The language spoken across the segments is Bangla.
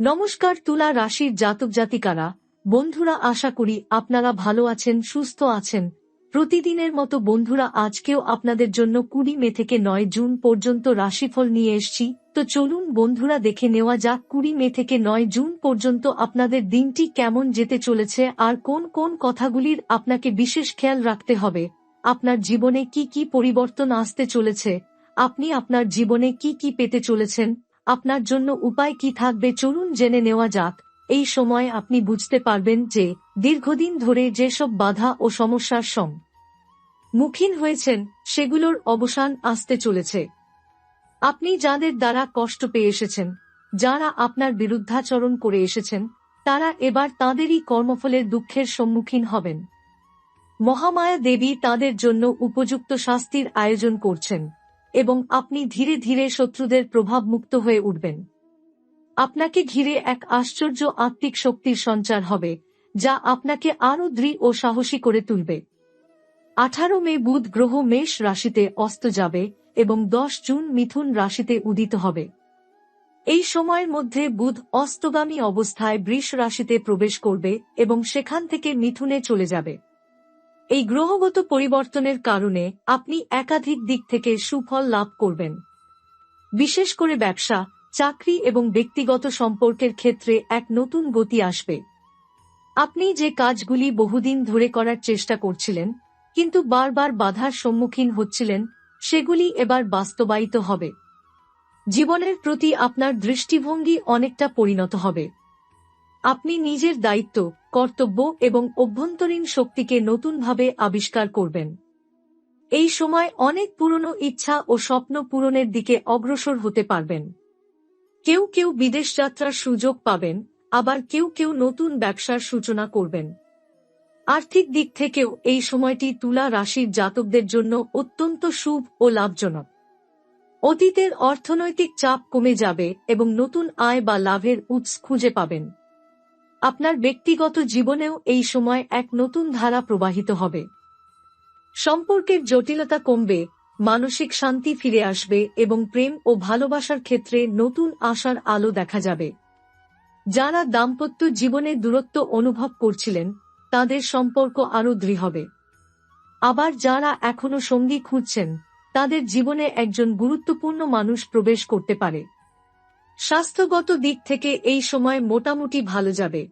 নমস্কার তুলা রাশির জাতক জাতিকারা, বন্ধুরা আশা করি আপনারা ভালো আছেন, সুস্থ আছেন। প্রতিদিনের মতো বন্ধুরা, আজকেও আপনাদের জন্য কুড়ি মে থেকে নয় জুন পর্যন্ত রাশিফল নিয়ে এসছি। তো চলুন বন্ধুরা, দেখে নেওয়া যাক কুড়ি মে থেকে নয় জুন পর্যন্ত আপনাদের দিনটি কেমন যেতে চলেছে আর কোন কোন কথাগুলির আপনাকে বিশেষ খেয়াল রাখতে হবে। আপনার জীবনে কি কি পরিবর্তন আসতে চলেছে? আপনি আপনার জীবনে কি কি পেতে চলেছেন? আপনার জন্য উপায় কি থাকবে চলুন জেনে নেওয়া যাক। এই সময় আপনি বুঝতে পারবেন যে, দীর্ঘদিন ধরে যেসব বাধা ও সমস্যার সং মুখীন হয়েছেন, সেগুলোর অবসান আসতে চলেছে। আপনি যাদের দ্বারা কষ্ট পেয়ে এসেছেন, যারা আপনার বিরুদ্ধাচরণ করে এসেছেন, তারা এবার তাঁদেরই কর্মফলের দুঃখের সম্মুখীন হবেন। মহামায়া দেবী তাদের জন্য উপযুক্ত শাস্তির আয়োজন করছেন। এবং আপনি ধীরে ধীরে শত্রুদের প্রভাব মুক্ত হয়ে উঠবেন। আপনাকে ঘিরে এক আশ্চর্য আত্মিক শক্তির সঞ্চার হবে, যা আপনাকে আরও দৃঢ় ও সাহসী করে তুলবে। আঠারো মে বুধ গ্রহ মেষ রাশিতে অস্ত যাবে এবং দশ জুন মিথুন রাশিতে উদিত হবে। এই সময়ের মধ্যে বুধ অস্তগামী অবস্থায় বৃষ রাশিতে প্রবেশ করবে এবং সেখান থেকে মিথুনে চলে যাবে। এই গ্রহগত পরিবর্তনের কারণে আপনি একাধিক দিক থেকে সুফল লাভ করবেন। বিশেষ করে ব্যবসা, চাকরি এবং ব্যক্তিগত সম্পর্কের ক্ষেত্রে এক নতুন গতি আসবে। আপনি যে কাজগুলি বহুদিন ধরে করার চেষ্টা করছিলেন, কিন্তু বারবার বাধার সম্মুখীন হচ্ছিলেন, সেগুলি এবার বাস্তবায়িত হবে। জীবনের প্রতি আপনার দৃষ্টিভঙ্গি অনেকটা পরিণত হবে। আপনি নিজের দায়িত্ব, কর্তব্য এবং অভ্যন্তরীণ শক্তিকে নতুনভাবে আবিষ্কার করবেন। এই সময় অনেক পুরনো ইচ্ছা ও স্বপ্ন পূরণের দিকে অগ্রসর হতে পারবেন। কেউ কেউ বিদেশ যাত্রার সুযোগ পাবেন, আবার কেউ কেউ নতুন ব্যবসার সূচনা করবেন। আর্থিক দিক থেকেও এই সময়টি তুলা রাশির জাতকদের জন্য অত্যন্ত শুভ ও লাভজনক। অতীতের অর্থনৈতিক চাপ কমে যাবে এবং নতুন আয় বা লাভের উৎস খুঁজে পাবেন। আপনার ব্যক্তিগত জীবনেও এই সময় এক নতুন ধারা প্রবাহিত হবে। সম্পর্কের জটিলতা কমবে, মানসিক শান্তি ফিরে আসবে এবং প্রেম ও ভালোবাসার ক্ষেত্রে নতুন আশার আলো দেখা যাবে। যারা দাম্পত্য জীবনে দূরত্ব অনুভব করছিলেন, তাদের সম্পর্ক আরও দৃঢ় হবে। আবার যারা এখনও সঙ্গী খুঁজছেন, তাদের জীবনে একজন গুরুত্বপূর্ণ মানুষ প্রবেশ করতে পারে। স্বাস্থ্যগত দিক থেকে এই সময় মোটামুটি ভালো যাবে।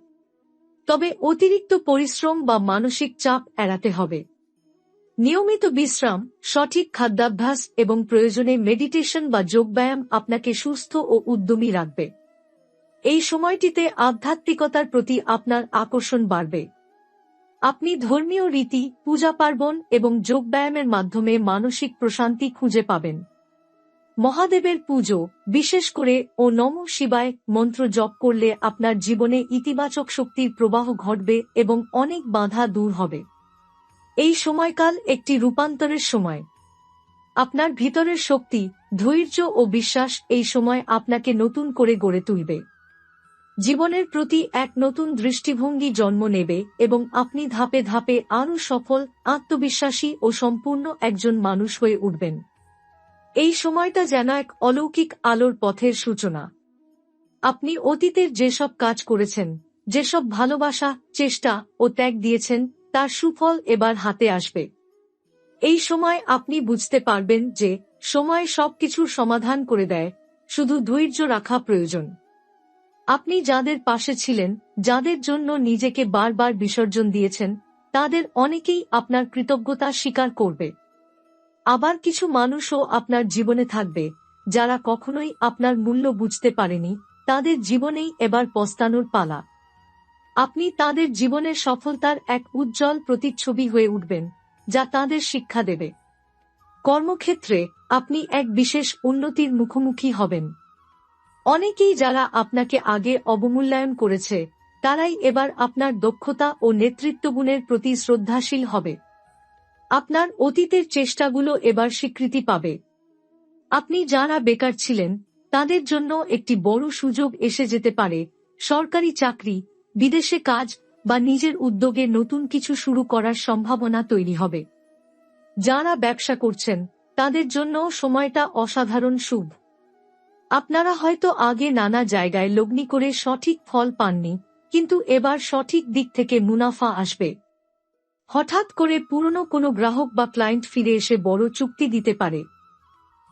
তবে অতিরিক্ত পরিশ্রম বা মানসিক চাপ এড়াতে হবে। নিয়মিত বিশ্রাম, সঠিক খাদ্যাভ্যাস এবং প্রয়োজনে মেডিটেশন বা যোগব্যায়াম আপনাকে সুস্থ ও উদ্যমী রাখবে। এই সময়টিতে আধ্যাত্মিকতার প্রতি আপনার আকর্ষণ বাড়বে। আপনি ধর্মীয় রীতি, পূজা পার্বণ এবং যোগব্যায়ামের মাধ্যমে মানসিক প্রশান্তি খুঁজে পাবেন। মহাদেবের পুজো, বিশেষ করে, ও নম শিবায়, মন্ত্র জপ করলে আপনার জীবনে ইতিবাচক শক্তির প্রবাহ ঘটবে এবং অনেক বাধা দূর হবে। এই সময়কাল একটি রূপান্তরের সময়। আপনার ভিতরের শক্তি, ধৈর্য ও বিশ্বাস এই সময় আপনাকে নতুন করে গড়ে তুলবে। জীবনের প্রতি এক নতুন দৃষ্টিভঙ্গি জন্ম নেবে এবং আপনি ধাপে ধাপে আরও সফল, আত্মবিশ্বাসী ও সম্পূর্ণ একজন মানুষ হয়ে উঠবেন। এই সময়টা যেন এক অলৌকিক আলোর পথের সূচনা। আপনি অতীতের যেসব কাজ করেছেন, যেসব ভালোবাসা, চেষ্টা ও ত্যাগ দিয়েছেন, তার সুফল এবার হাতে আসবে। এই সময় আপনি বুঝতে পারবেন যে সময় সবকিছুর সমাধান করে দেয়, শুধু ধৈর্য রাখা প্রয়োজন। আপনি যাদের পাশে ছিলেন, যাদের জন্য নিজেকে বারবার বিসর্জন দিয়েছেন, তাদের অনেকেই আপনার কৃতজ্ঞতা স্বীকার করবে। আবার কিছু মানুষও আপনার জীবনে থাকবে, যারা কখনোই আপনার মূল্য বুঝতে পারেনি, তাদের জীবনেই এবার পস্তানোর পালা। আপনি তাদের জীবনের সফলতার এক উজ্জ্বল প্রতিচ্ছবি হয়ে উঠবেন, যা তাদের শিক্ষা দেবে। কর্মক্ষেত্রে আপনি এক বিশেষ উন্নতির মুখোমুখি হবেন। অনেকেই যারা আপনাকে আগে অবমূল্যায়ন করেছে, তারাই এবার আপনার দক্ষতা ও নেতৃত্বগুণের প্রতি শ্রদ্ধাশীল হবে। আপনার অতীতের চেষ্টাগুলো এবার স্বীকৃতি পাবে। আপনি যারা বেকার ছিলেন, তাদের জন্য একটি বড় সুযোগ এসে যেতে পারে। সরকারি চাকরি, বিদেশে কাজ বা নিজের উদ্যোগে নতুন কিছু শুরু করার সম্ভাবনা তৈরি হবে। যারা ব্যবসা করছেন, তাদের জন্য সময়টা অসাধারণ শুভ। আপনারা হয়তো আগে নানা জায়গায় লগ্নি করে সঠিক ফল পাননি, কিন্তু এবার সঠিক দিক থেকে মুনাফা আসবে। হঠাৎ করে পুরনো কোনো গ্রাহক বা ক্লায়েন্ট ফিরে এসে বড় চুক্তি দিতে পারে।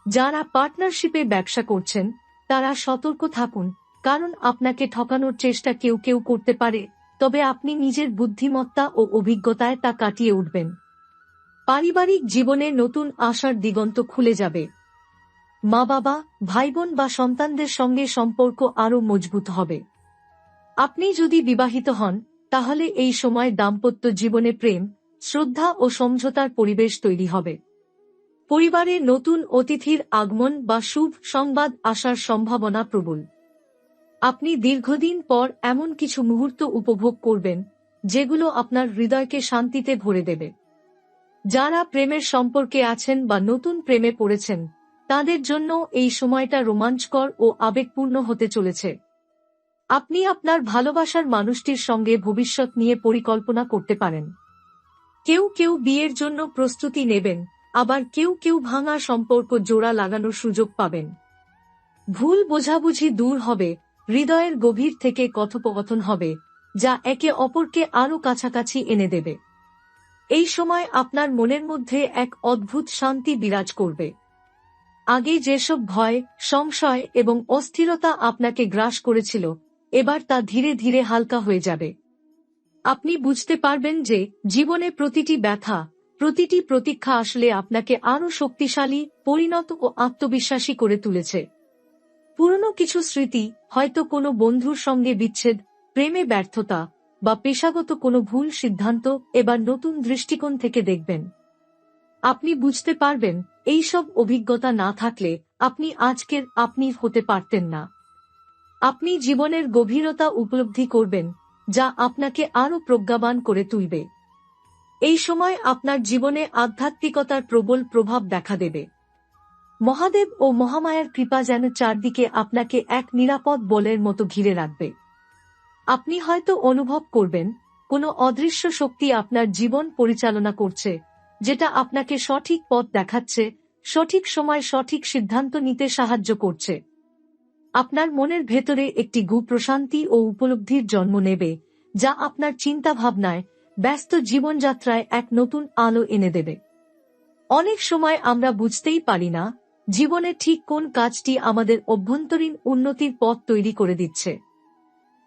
যারা পার্টনারশিপে ব্যবসা করছেন, তারা সতর্ক থাকুন, কারণ আপনাকে ঠকানোর চেষ্টা কেউ কেউ করতে পারে, তবে আপনি নিজের বুদ্ধিমত্তা ও অভিজ্ঞতায় তা কাটিয়ে উঠবেন। পারিবারিক জীবনে নতুন আশার দিগন্ত খুলে যাবে। মা বাবা ভাইবোন বা সন্তানদের সঙ্গে সম্পর্ক আরও মজবুত হবে। আপনি যদি বিবাহিত হন তাহলে এই সময় দাম্পত্য জীবনে প্রেম, শ্রদ্ধা ও সমঝোতার পরিবেশ তৈরি হবে। পরিবারে নতুন অতিথির আগমন বা শুভ সংবাদ আসার সম্ভাবনা প্রবল। আপনি দীর্ঘদিন পর এমন কিছু মুহূর্ত উপভোগ করবেন, যেগুলো আপনার হৃদয়কে শান্তিতে ভরে দেবে। যারা প্রেমের সম্পর্কে আছেন বা নতুন প্রেমে পড়েছেন, তাদের জন্য এই সময়টা রোমাঞ্চকর ও আবেগপূর্ণ হতে চলেছে। আপনি আপনার ভালোবাসার মানুষটির সঙ্গে ভবিষ্যৎ নিয়ে পরিকল্পনা করতে পারেন। কেউ কেউ বিয়ের জন্য প্রস্তুতি নেবেন, আবার কেউ কেউ ভাঙা সম্পর্ক জোড়া লাগানোর সুযোগ পাবেন। ভুল বোঝাবুঝি দূর হবে, হৃদয়ের গভীর থেকে কথোপকথন হবে, যা একে অপরকে আরও কাছাকাছি এনে দেবে। এই সময় আপনার মনের মধ্যে এক অদ্ভুত শান্তি বিরাজ করবে। আগে যেসব ভয়, সংশয় এবং অস্থিরতা আপনাকে গ্রাস করেছিল এবার তা ধীরে ধীরে হালকা হয়ে যাবে। আপনি বুঝতে পারবেন যে, জীবনে প্রতিটি ব্যথা, প্রতিটি প্রতীক্ষা আসলে আপনাকে আরও শক্তিশালী, পরিণত ও আত্মবিশ্বাসী করে তুলেছে। পুরনো কিছু স্মৃতি, হয়তো কোনো বন্ধুর সঙ্গে বিচ্ছেদ, প্রেমে ব্যর্থতা, বা পেশাগত কোনো ভুল সিদ্ধান্ত, এবার নতুন দৃষ্টিকোণ থেকে দেখবেন। আপনি বুঝতে পারবেন এই সব অভিজ্ঞতা না থাকলে আপনি আজকের আপনি হতে পারতেন না। আপনি জীবনের গভীরতা উপলব্ধি করবেন, যা আপনাকে আরও প্রজ্ঞাবান করে তুলবে। এই সময় আপনার জীবনে আধ্যাত্মিকতার প্রবল প্রভাব দেখা দেবে। মহাদেব ও মহামায়ার কৃপা যেন চারদিকে আপনাকে এক নিরাপদ বলের মতো ঘিরে রাখবে। আপনি হয়তো অনুভব করবেন, কোনো অদৃশ্য শক্তি আপনার জীবন পরিচালনা করছে, যেটা আপনাকে সঠিক পথ দেখাচ্ছে, সঠিক সময় সঠিক সিদ্ধান্ত নিতে সাহায্য করছে। আপনার মনের ভেতরে একটি গু প্রশান্তি ও উপলব্ধির জন্ম নেবে, যা আপনার চিন্তা ভাবনায় ব্যস্ত জীবনযাত্রায় এক নতুন আলো এনে দেবে। অনেক সময় আমরা বুঝতেই পারি না, জীবনে ঠিক কোন কাজটি আমাদের অভ্যন্তরীণ উন্নতির পথ তৈরি করে দিচ্ছে।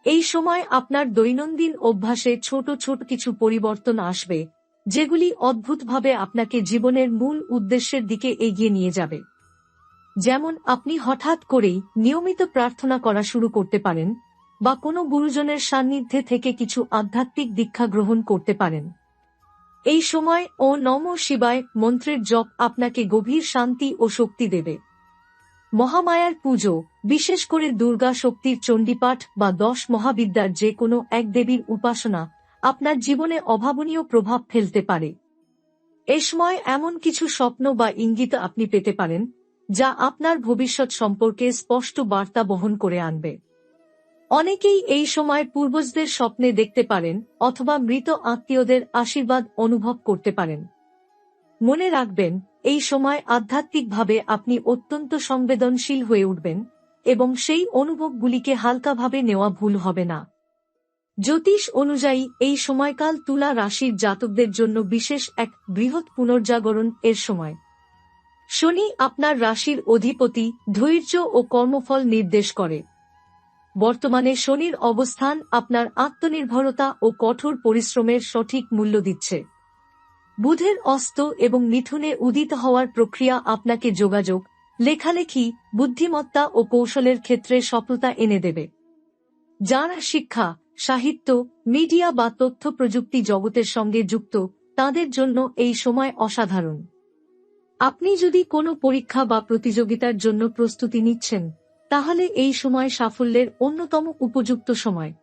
এই সময় আপনার দৈনন্দিন অভ্যাসে ছোট ছোট কিছু পরিবর্তন আসবে, যেগুলি অদ্ভুতভাবে আপনাকে জীবনের মূল উদ্দেশ্যের দিকে এগিয়ে নিয়ে যাবে। যেমন আপনি হঠাৎ করেই নিয়মিত প্রার্থনা করা শুরু করতে পারেন, বা কোনো গুরুজনের সান্নিধ্যে থেকে কিছু আধ্যাত্মিক দীক্ষা গ্রহণ করতে পারেন। এই সময় ও নম শিবায় মন্ত্রের জপ আপনাকে গভীর শান্তি ও শক্তি দেবে। মহামায়ার পুজো, বিশেষ করে দুর্গা শক্তির চণ্ডীপাঠ বা দশ মহাবিদ্যার যে কোনো এক দেবীর উপাসনা, আপনার জীবনে অভাবনীয় প্রভাব ফেলতে পারে। এ সময় এমন কিছু স্বপ্ন বা ইঙ্গিত আপনি পেতে পারেন যা আপনার ভবিষ্যৎ সম্পর্কে স্পষ্ট বার্তা বহন করে আনবে। অনেকেই এই সময় পূর্বজদের স্বপ্নে দেখতে পারেন অথবা মৃত আত্মীয়দের আশীর্বাদ অনুভব করতে পারেন। মনে রাখবেন, এই সময় আধ্যাত্মিকভাবে আপনি অত্যন্ত সংবেদনশীল হয়ে উঠবেন এবং সেই অনুভবগুলিকে হালকাভাবে নেওয়া ভুল হবে না। জ্যোতিষ অনুযায়ী, এই সময়কাল তুলা রাশির জাতকদের জন্য বিশেষ এক বৃহৎ পুনর্জাগরণ এর সময়। শনি আপনার রাশির অধিপতি, ধৈর্য ও কর্মফল নির্দেশ করে। বর্তমানে শনির অবস্থান আপনার আত্মনির্ভরতা ও কঠোর পরিশ্রমের সঠিক মূল্য দিচ্ছে। বুধের অস্ত এবং মিথুনে উদিত হওয়ার প্রক্রিয়া আপনাকে যোগাযোগ, লেখালেখি, বুদ্ধিমত্তা ও কৌশলের ক্ষেত্রে সফলতা এনে দেবে। যারা শিক্ষা, সাহিত্য, মিডিয়া বা তথ্য প্রযুক্তি জগতের সঙ্গে যুক্ত, তাদের জন্য এই সময় অসাধারণ। আপনি যদি কোনো পরীক্ষা বা প্রতিযোগিতার জন্য প্রস্তুতি নিচ্ছেন, তাহলে এই সময় সাফল্যের অন্যতম উপযুক্ত সময়।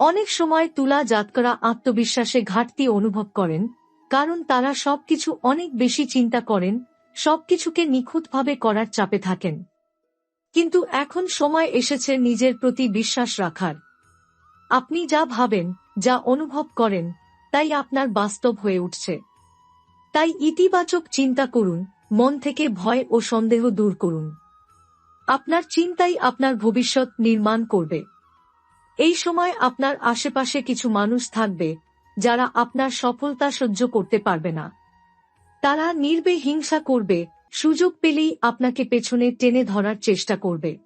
অনেক সময় তুলা জাতকরা আত্মবিশ্বাসে ঘাটতি অনুভব করেন, কারণ তারা সবকিছু অনেক বেশি চিন্তা করেন, সবকিছুকে নিখুঁতভাবে করার চাপে থাকেন। কিন্তু এখন সময় এসেছে নিজের প্রতি বিশ্বাস রাখার। আপনি যা ভাবেন, যা অনুভব করেন, তাই আপনার বাস্তব হয়ে উঠছে। তাই ইতিবাচক চিন্তা করুন, মন থেকে ভয় ও সন্দেহ দূর করুন। আপনার চিন্তাই আপনার ভবিষ্যৎ নির্মাণ করবে। এই সময় আপনার আশেপাশে কিছু মানুষ থাকবে, যারা আপনার সফলতা সহ্য করতে পারবে না। তারা নির্বে হিংসা করবে, সুযোগ পেলেই আপনাকে পেছনে টেনে ধরার চেষ্টা করবে।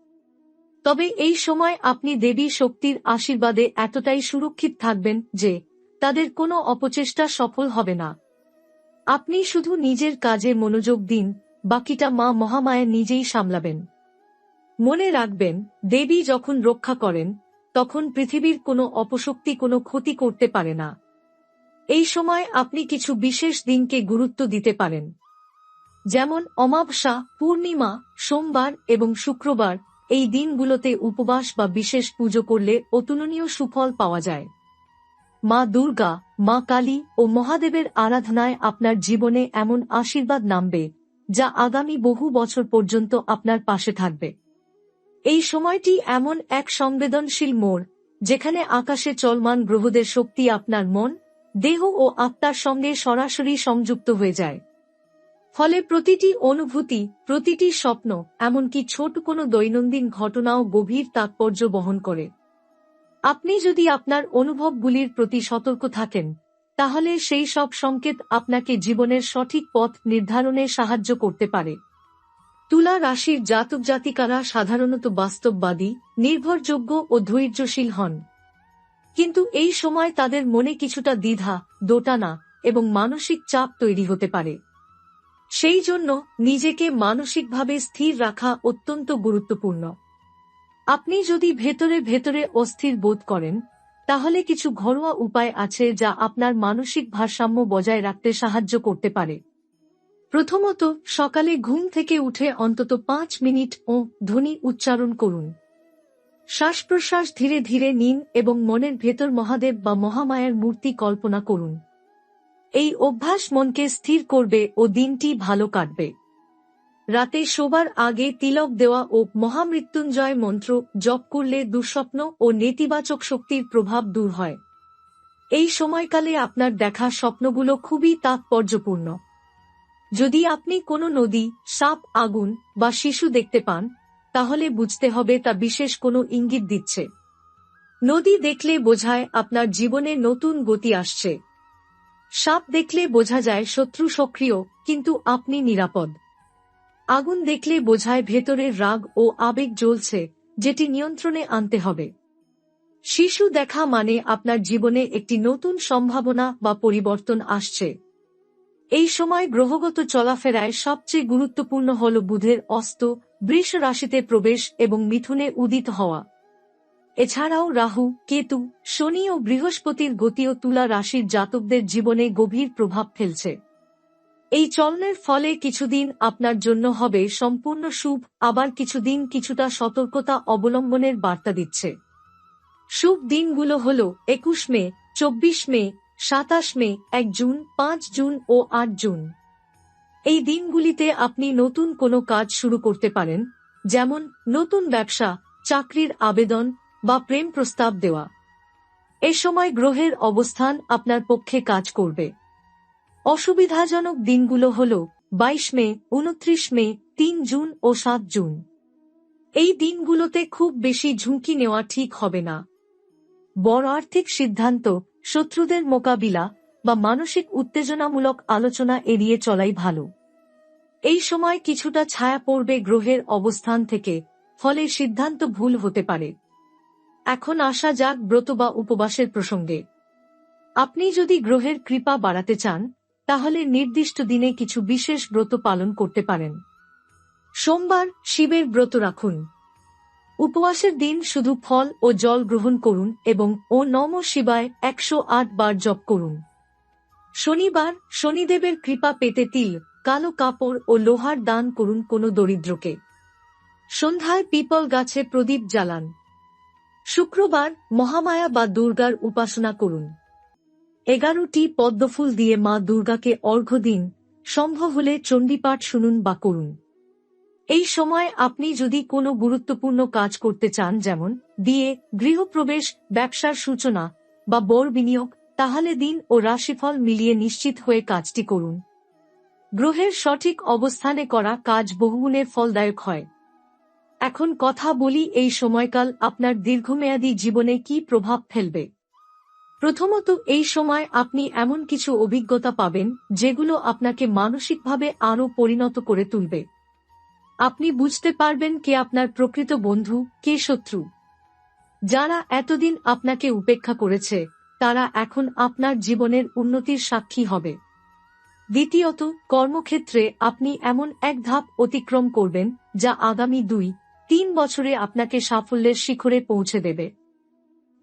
তবে এই সময় আপনি দেবী শক্তির আশীর্বাদে এতটাই সুরক্ষিত থাকবেন যে, তাদের কোনো অপচেষ্টা সফল হবে না। আপনি শুধু নিজের কাজে মনোযোগ দিন, বাকিটা মা মহামায়া নিজেই সামলাবেন। মনে রাখবেন, দেবী যখন রক্ষা করেন, তখন পৃথিবীর কোনো অপশক্তি কোনো ক্ষতি করতে পারে না। এই সময় আপনি কিছু বিশেষ দিনকে গুরুত্ব দিতে পারেন। যেমন অমাবসা পূর্ণিমা, সোমবার এবং শুক্রবার, এই দিনগুলোতে উপবাস বা বিশেষ পুজো করলে অতুলনীয় সুফল পাওয়া যায়। মা দুর্গা, মা কালী ও মহাদেবের আরাধনায় আপনার জীবনে এমন আশীর্বাদ নামবে, যা আগামী বহু বছর পর্যন্ত আপনার পাশে থাকবে। এই সময়টি এমন এক সংবেদনশীল মোড়, যেখানে আকাশে চলমান গ্রহদের শক্তি আপনার মন, দেহ ও আত্মার সঙ্গে সরাসরি সংযুক্ত হয়ে যায়। ফলে প্রতিটি অনুভূতি, প্রতিটি স্বপ্ন, এমনকি ছোট কোনো দৈনন্দিন ঘটনাও গভীর তাৎপর্য বহন করে। আপনি যদি আপনার অনুভবগুলির প্রতি সতর্ক থাকেন, তাহলে সেই সব সংকেত আপনাকে জীবনের সঠিক পথ নির্ধারণে সাহায্য করতে পারে। তুলা রাশির জাতক জাতিকারা সাধারণত বাস্তববাদী, নির্ভরযোগ্য ও ধৈর্যশীল হন। কিন্তু এই সময় তাদের মনে কিছুটা দ্বিধা, দোটানা এবং মানসিক চাপ তৈরি হতে পারে। সেই জন্য নিজেকে মানসিকভাবে স্থির রাখা অত্যন্ত গুরুত্বপূর্ণ। আপনি যদি ভেতরে ভেতরে অস্থির বোধ করেন, তাহলে কিছু ঘরোয়া উপায় আছে যা আপনার মানসিক ভারসাম্য বজায় রাখতে সাহায্য করতে পারে। প্রথমত, সকালে ঘুম থেকে উঠে অন্তত পাঁচ মিনিট ও ধ্বনি উচ্চারণ করুন। শ্বাস প্রশ্বাস ধীরে ধীরে নিন এবং মনের ভেতর মহাদেব বা মহামায়ার মূর্তি কল্পনা করুন। এই অভ্যাস মনকে স্থির করবে ও দিনটি ভালো কাটবে। রাতে শোবার আগে তিলক দেওয়া ও মহামৃত্যুঞ্জয় মন্ত্র জপ করলে দুঃস্বপ্ন ও নেতিবাচক শক্তির প্রভাব দূর হয়। এই সময়কালে আপনার দেখা স্বপ্নগুলো খুবই তাৎপর্যপূর্ণ। যদি আপনি কোনো নদী, সাপ, আগুন বা শিশু দেখতে পান, তাহলে বুঝতে হবে তা বিশেষ কোনো ইঙ্গিত দিচ্ছে। নদী দেখলে বোঝায় আপনার জীবনে নতুন গতি আসছে। সাপ দেখলে বোঝা যায় শত্রু সক্রিয়, কিন্তু আপনি নিরাপদ। আগুন দেখলে বোঝায় ভেতরের রাগ ও আবেগ জ্বলছে, যেটি নিয়ন্ত্রণে আনতে হবে। শিশু দেখা মানে আপনার জীবনে একটি নতুন সম্ভাবনা বা পরিবর্তন আসছে। এই সময় গ্রহগত চলাফেরায় সবচেয়ে গুরুত্বপূর্ণ হল বুধের অস্ত, বৃষ রাশিতে প্রবেশ এবং মিথুনে উদিত হওয়া। এছাড়াও রাহু, কেতু, শনি ও বৃহস্পতির গতিও তুলা রাশির জাতকদের জীবনে গভীর প্রভাব ফেলছে। এই চলনের ফলে কিছুদিন আপনার জন্য হবে সম্পূর্ণ শুভ, আবার কিছুদিন কিছুটা সতর্কতা অবলম্বনের বার্তা দিচ্ছে। শুভ দিনগুলো হল একুশ মে, চব্বিশ মে, সাতাশ মে, এক জুন, পাঁচ জুন ও আট জুন। এই দিনগুলিতে আপনি নতুন কোনো কাজ শুরু করতে পারেন, যেমন নতুন ব্যবসা, চাকরির আবেদন বা প্রেম প্রস্তাব দেওয়া। এ সময় গ্রহের অবস্থান আপনার পক্ষে কাজ করবে। অসুবিধাজনক দিনগুলো হল বাইশ মে, উনত্রিশ মে, তিন জুন ও সাত জুন। এই দিনগুলোতে খুব বেশি ঝুঁকি নেওয়া ঠিক হবে না। বড় আর্থিক সিদ্ধান্ত, শত্রুদের মোকাবিলা বা মানসিক উত্তেজনামূলক আলোচনা এড়িয়ে চলাই ভালো। এই সময় কিছুটা ছায়া পড়বে গ্রহের অবস্থান থেকে, ফলে সিদ্ধান্ত ভুল হতে পারে। এখন আসা যাক ব্রত বা উপবাসের প্রসঙ্গে। আপনি যদি গ্রহের কৃপা বাড়াতে চান তাহলে নির্দিষ্ট দিনে কিছু বিশেষ ব্রত পালন করতে পারেন। সোমবার শিবের ব্রত রাখুন। উপবাসের দিন শুধু ফল ও জল গ্রহণ করুন এবং ও নম শিবায় একশো আট বার জপ করুন। শনিবার শনিদেবের কৃপা পেতে তিল, কালো কাপড় ও লোহার দান করুন কোনো দরিদ্রকে। সন্ধ্যায় পিপল গাছে প্রদীপ জ্বালান। শুক্রবার মহামায়া বা দুর্গার উপাসনা করুন। এগারোটি পদ্মফুল দিয়ে মা দুর্গাকে অর্ঘ্য দিন, সম্ভব হলে চণ্ডীপাঠ শুনুন বা করুন। এই সময় আপনি যদি কোনো গুরুত্বপূর্ণ কাজ করতে চান, যেমন বিয়ে গৃহপ্রবেশ, ব্যবসার সূচনা বা বর বিনিয়োগ, তাহলে দিন ও রাশিফল মিলিয়ে নিশ্চিত হয়ে কাজটি করুন। গ্রহের সঠিক অবস্থানে করা কাজ বহুগুণে ফলদায়ক হয়। এখন কথা বলি এই সময়কাল আপনার দীর্ঘমেয়াদী জীবনে কি প্রভাব ফেলবে। প্রথমত, এই সময় আপনি এমন কিছু অভিজ্ঞতা পাবেন, যেগুলো আপনাকে মানসিকভাবে আরও পরিণত করে তুলবে। আপনি বুঝতে পারবেন কে আপনার প্রকৃত বন্ধু, কে শত্রু। যারা এতদিন আপনাকে উপেক্ষা করেছে, তারা এখন আপনার জীবনের উন্নতির সাক্ষী হবে। দ্বিতীয়ত, কর্মক্ষেত্রে আপনি এমন এক ধাপ অতিক্রম করবেন, যা আগামী দুই, তিন বছরে আপনাকে সাফল্যের শিখরে পৌঁছে দেবে।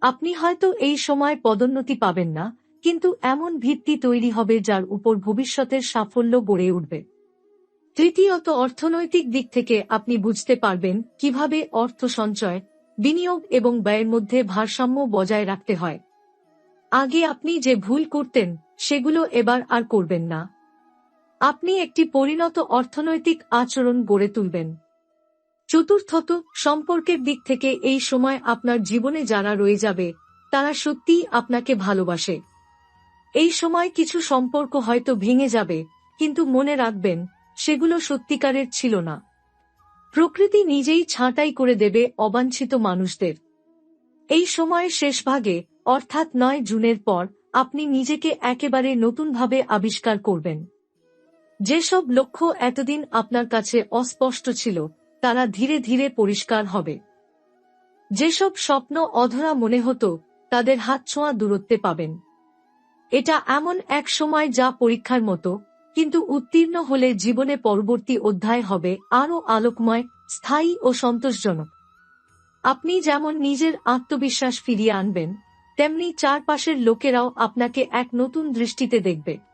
আপনি হয়তো এই সময় পদোন্নতি পাবেন না, কিন্তু এমন ভিত্তি তৈরি হবে যার উপর ভবিষ্যতের সাফল্য গড়ে উঠবে। তৃতীয়ত, অর্থনৈতিক দিক থেকে আপনি বুঝতে পারবেন কীভাবে অর্থ সঞ্চয়, বিনিয়োগ এবং ব্যয়ের মধ্যে ভারসাম্য বজায় রাখতে হয়। আগে আপনি যে ভুল করতেন, সেগুলো এবার আর করবেন না। আপনি একটি পরিণত অর্থনৈতিক আচরণ গড়ে তুলবেন। চতুর্থত সম্পর্কের দিক থেকে এই সময় আপনার জীবনে যারা রয়ে যাবে, তারা সত্যিই আপনাকে ভালোবাসে। এই সময় কিছু সম্পর্ক হয়তো ভেঙে যাবে, কিন্তু মনে রাখবেন, সেগুলো সত্যিকারের ছিল না। প্রকৃতি নিজেই ছাঁটাই করে দেবে অবাঞ্ছিত মানুষদের। এই সময়ের শেষ ভাগে, অর্থাৎ নয় জুনের পর, আপনি নিজেকে একেবারে নতুনভাবে আবিষ্কার করবেন। যেসব লক্ষ্য এতদিন আপনার কাছে অস্পষ্ট ছিল তারা ধীরে ধীরে পরিষ্কার হবে। যেসব স্বপ্ন অধরা মনে হতো, তাদের হাত ছোঁয়া দূরত্বে পাবেন। এটা এমন এক সময় যা পরীক্ষার মতো, কিন্তু উত্তীর্ণ হলে জীবনে পরবর্তী অধ্যায় হবে আরও আলোকময়, স্থায়ী ও সন্তোষজনক। আপনি যেমন নিজের আত্মবিশ্বাস ফিরিয়ে আনবেন, তেমনি চারপাশের লোকেরাও আপনাকে এক নতুন দৃষ্টিতে দেখবে।